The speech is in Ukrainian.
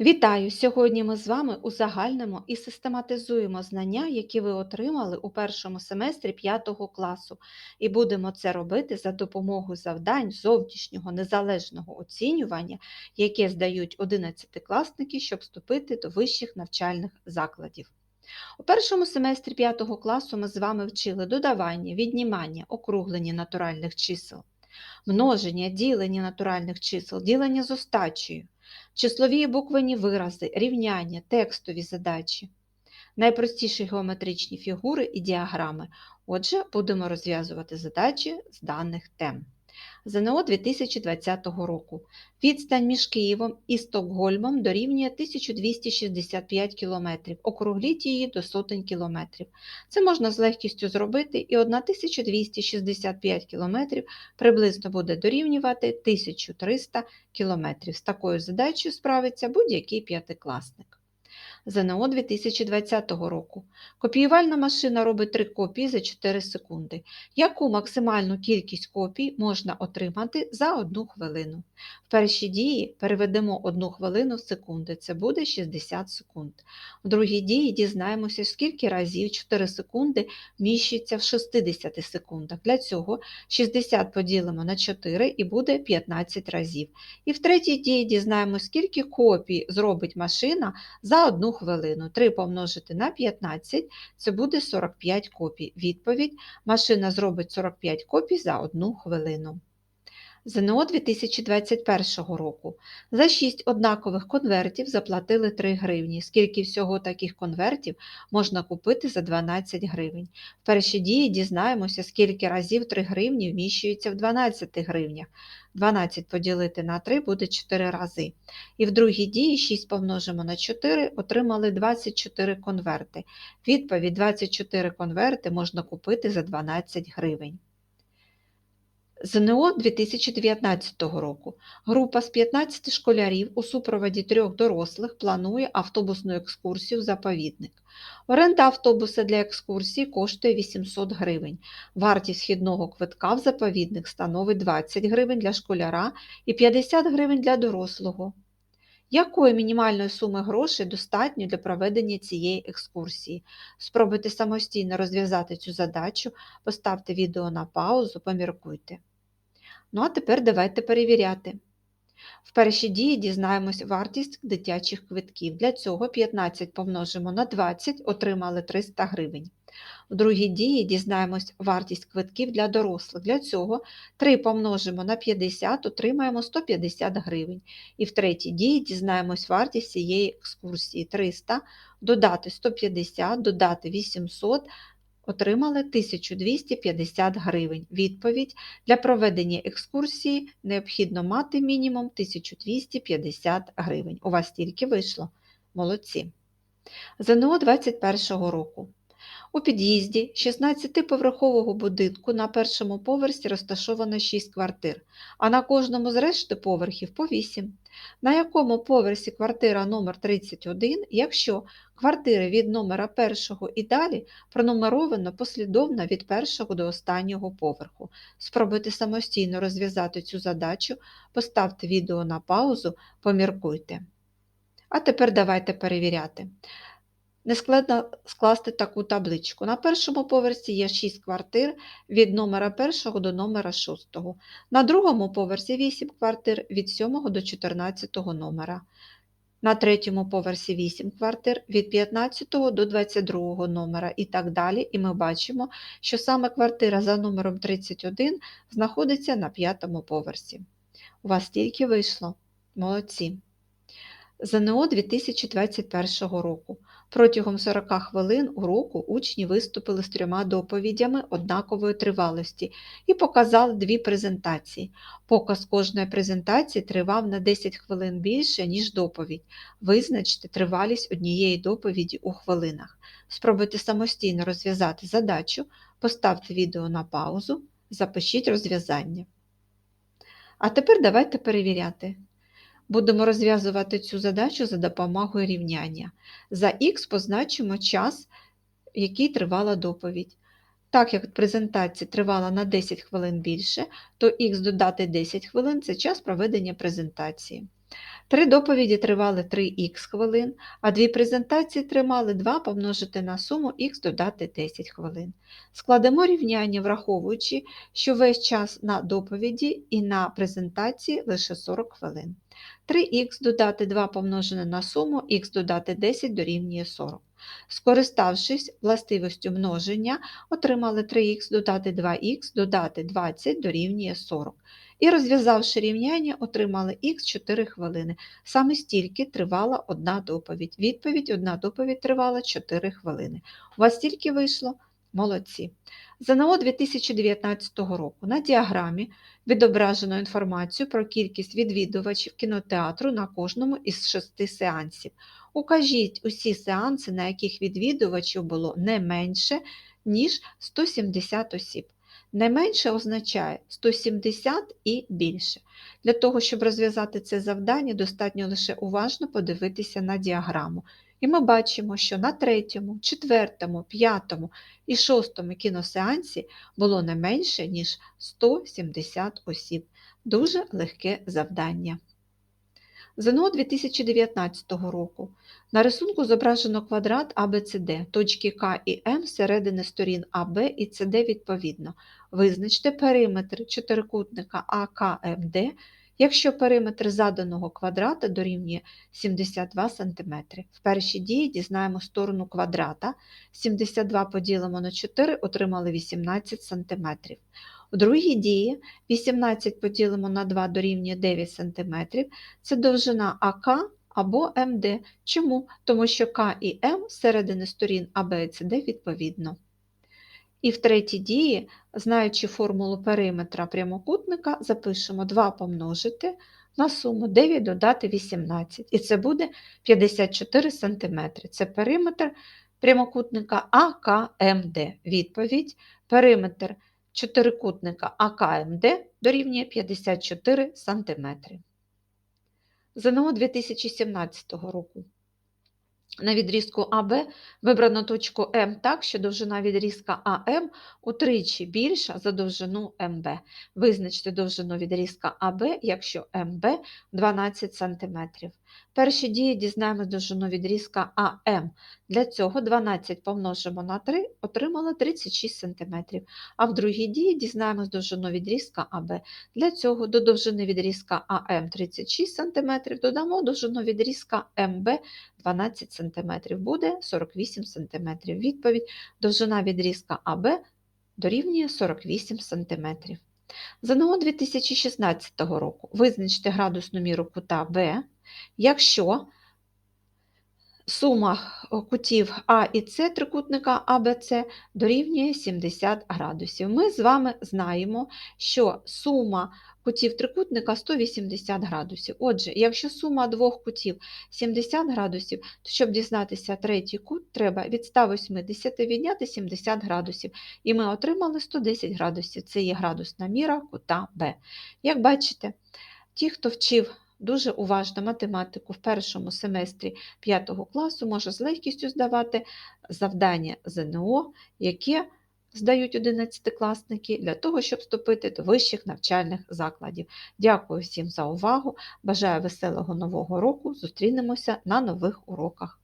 Вітаю! Сьогодні ми з вами узагальнимо і систематизуємо знання, які ви отримали у першому семестрі 5 класу, і будемо це робити за допомогою завдань зовнішнього незалежного оцінювання, яке здають 11-класники, щоб вступити до вищих навчальних закладів. У першому семестрі 5 класу ми з вами вчили додавання, віднімання, округлення натуральних чисел, множення, ділення натуральних чисел, ділення з остачею числові і буквені вирази, рівняння, текстові задачі, найпростіші геометричні фігури і діаграми. Отже, будемо розв'язувати задачі з даних тем. ЗНО 2020 року. Відстань між Києвом і Стокгольмом дорівнює 1265 км. Округліть її до сотень кілометрів. Це можна з легкістю зробити, і 1265 км приблизно буде дорівнювати 1300 км. З такою задачею справиться будь-який п'ятикласник. ЗНО 2020 року. Копіювальна машина робить 3 копії за 4 секунди. Яку максимальну кількість копій можна отримати за 1 хвилину? В першій дії переведемо 1 хвилину в секунди, це буде 60 секунд. В другій дії дізнаємося, скільки разів 4 секунди вміщується в 60 секундах. Для цього 60 поділимо на 4 і буде 15 разів. І в третій дії дізнаємося, скільки копій зробить машина за 1 хвилину. 3 помножити на 15 це буде 45 копій. Відповідь: машина зробить 45 копій за 1 хвилину. ЗНО 2021 року. За 6 однакових конвертів заплатили 3 гривні. Скільки всього таких конвертів можна купити за 12 гривень? В першій дії дізнаємося, скільки разів 3 гривні вміщуються в 12 гривнях. 12 поділити на 3 буде 4 рази. І в другій дії 6 помножимо на 4, отримали 24 конверти. Відповідь 24 конверти можна купити за 12 гривень. ЗНО 2019 року. Група з 15 школярів у супроводі трьох дорослих планує автобусну екскурсію в заповідник. Оренда автобуса для екскурсії коштує 800 гривень. Вартість вхідного квитка в заповідник становить 20 гривень для школяра і 50 гривень для дорослого. Якої мінімальної суми грошей достатньо для проведення цієї екскурсії? Спробуйте самостійно розв'язати цю задачу, поставте відео на паузу, поміркуйте. Ну а тепер давайте перевіряти. В першій дії дізнаємось вартість дитячих квитків. Для цього 15 помножимо на 20, отримали 300 гривень. В другій дії дізнаємось вартість квитків для дорослих. Для цього 3 помножимо на 50, отримаємо 150 гривень. І в третій дії дізнаємось вартість цієї екскурсії 300, додати 150, додати 800, отримали 1250 гривень. Відповідь для проведення екскурсії необхідно мати мінімум 1250 гривень. У вас тільки вийшло. Молодці. ЗНО 21 року. У під'їзді 16-поверхового будинку на першому поверсі розташовано 6 квартир, а на кожному з решти поверхів по 8. На якому поверсі квартира номер 31, якщо квартири від номера першого і далі пронумеровано послідовно від першого до останнього поверху. Спробуйте самостійно розв'язати цю задачу, поставте відео на паузу, поміркуйте. А тепер давайте перевіряти. Нескладно скласти таку табличку. На першому поверсі є 6 квартир від номера 1 до номера 6. На другому поверсі 8 квартир від 7 до 14 номера. На третьому поверсі 8 квартир від 15 до 22 номера і так далі. І ми бачимо, що саме квартира за номером 31 знаходиться на п'ятому поверсі. У вас тільки вийшло. Молодці. ЗНО 2021 року. Протягом 40 хвилин уроку учні виступили з трьома доповідями однакової тривалості і показали дві презентації. Показ кожної презентації тривав на 10 хвилин більше, ніж доповідь. Визначте тривалість однієї доповіді у хвилинах. Спробуйте самостійно розв'язати задачу, поставте відео на паузу, запишіть розв'язання. А тепер давайте перевіряти. Будемо розв'язувати цю задачу за допомогою рівняння. За х позначимо час, який тривала доповідь. Так як презентація тривала на 10 хвилин більше, то х додати 10 хвилин це час проведення презентації. Три доповіді тривали 3х хвилин, а дві презентації тримали 2 помножити на суму х додати 10 хвилин. Складемо рівняння, враховуючи, що весь час на доповіді і на презентації лише 40 хвилин. 3х додати 2 помножене на суму х додати 10 дорівнює 40. Скориставшись властивістю множення, отримали 3х додати 2х додати 20 дорівнює 40. І розв'язавши рівняння, отримали х 4 хвилини. Саме стільки тривала одна доповідь. Відповідь одна доповідь тривала 4 хвилини. У вас стільки вийшло? Молодці. ЗНО 2019 року на діаграмі відображено інформацію про кількість відвідувачів кінотеатру на кожному із шести сеансів. Укажіть усі сеанси, на яких відвідувачів було не менше, ніж 170 осіб. Не менше означає 170 і більше. Для того, щоб розв'язати це завдання, достатньо лише уважно подивитися на діаграму. І ми бачимо, що на третьому, четвертому, п'ятому і шостому кіносеансі було не менше, ніж 170 осіб. Дуже легке завдання. ЗНО 2019 року. На рисунку зображено квадрат ABCD, точки К і М середини сторін АБ і СД відповідно. Визначте периметр чотирикутника АКМД, якщо периметр заданого квадрата дорівнює 72 см. В першій дії дізнаємо сторону квадрата. 72 поділимо на 4, отримали 18 см. У другій дії 18 поділимо на 2 дорівнює 9 см. Це довжина АК або МД. Чому? Тому що К і М середини сторін АБ і СД відповідно. І в третій дії, знаючи формулу периметра прямокутника, запишемо 2 помножити на суму 9 додати 18. І це буде 54 см. Це периметр прямокутника АКМД. Відповідь периметр чотирикутника АКМД дорівнює 54 см. ЗНО 2017 року. На відрізку АБ вибрано точку М так, що довжина відрізка АМ утричі більша за довжину МБ. Визначте довжину відрізка АБ, якщо МБ 12 см. Перші дії дізнаємо довжину відрізка АМ. Для цього 12 помножимо на 3, отримали 36 см. А в другій дії дізнаємо довжину відрізка АБ. Для цього до довжини відрізка АМ 36 см додамо довжину відрізка МБ 12 см. Буде 48 см. Відповідь довжина відрізка АБ дорівнює 48 см. ЗНО 2016 року визначте градусну міру кута В, якщо сума кутів А і С трикутника АБЦ дорівнює 70 градусів. Ми з вами знаємо, що сума кутів трикутника 180 градусів. Отже, якщо сума двох кутів 70 градусів, то щоб дізнатися третій кут, треба від 180 відняти 70 градусів. І ми отримали 110 градусів. Це є градусна міра кута Б. Як бачите, ті, хто вчив дуже уважно математику в першому семестрі 5 класу, може з легкістю здавати завдання ЗНО, яке здають 11-класники для того, щоб вступити до вищих навчальних закладів. Дякую всім за увагу. Бажаю веселого нового року. Зустрінемося на нових уроках.